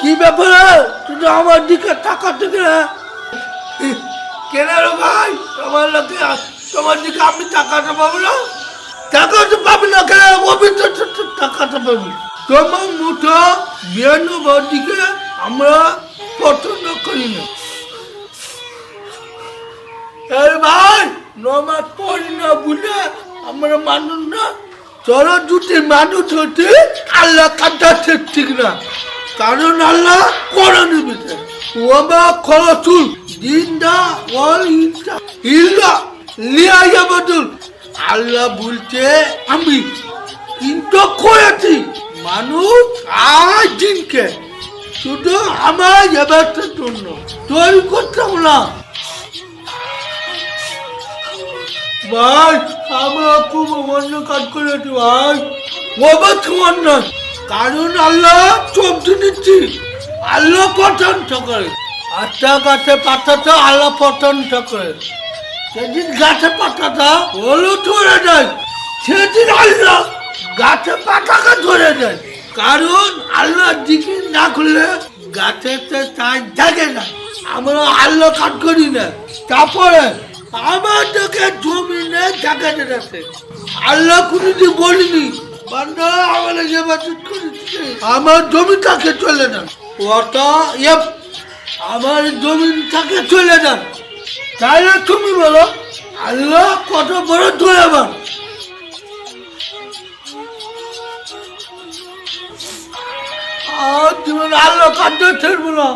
কি ব্যাপারে? তুই আমার দিকে তাকাতে গেলে? কেন রে ভাই? তোমার লোকে তোমার দিকে আমি তাকাতে পাবো না? তাকাতে পাবি না কেন অভিযোগ তাকাতে পাবি। তোমার মুঠো বিরানব্বই দিকে আমরা পছন্দ করি না। এই ভাই, নমাজ পড়ি না বুঝে আমরা মানুষ না। চলো দুটি মানুষ হতে আল্লাহ কাটাচ্ছে ঠিক না? কারণ আল্লাহ করে নিবে ওমা খরচুল দিনদা ওয়াল ইনটা ইল্লা লিয়া ইয়াবাদুল আল্লাহ বলছে, আমি কিন্তু করেছি মানুষ আর দিনকে শুধু আমার এবারটার জন্য তৈরি করতাম না। ভাই আমরা খুব অন্য কাজ করেছি ভাই। ওবার তোমার নয় কারণ আল্লাহ চোখটি নিচ্ছি আল্লাহ পছন্দ করে আচ্ছা গাছে পাতাটা আল্লাহ পছন্দ করে সেদিন গাছে পাতাটা হলো ধরে যায় সেদিন আল্লাহ গাছে পাতাকে ধরে দেয়। কারণ আল্লাহ দিকে না করলে গাছেতে তাই থাকে না। আমরা আল্লাহ কাজ করি না। তারপরে আমার তোকে জমিনে জায়গাতে রাখে আল্লাহ কোনোদিন বান্দা আমার আমার জমিটাকে চলে না। ওটা ইয়ে আমার জমিটাকে চলে যান তাহলে তুমি বলো? আল্লাহ কত বড় দয়াবান। আর তুমি আল্লাহ কাঁদতে ছেড়বো না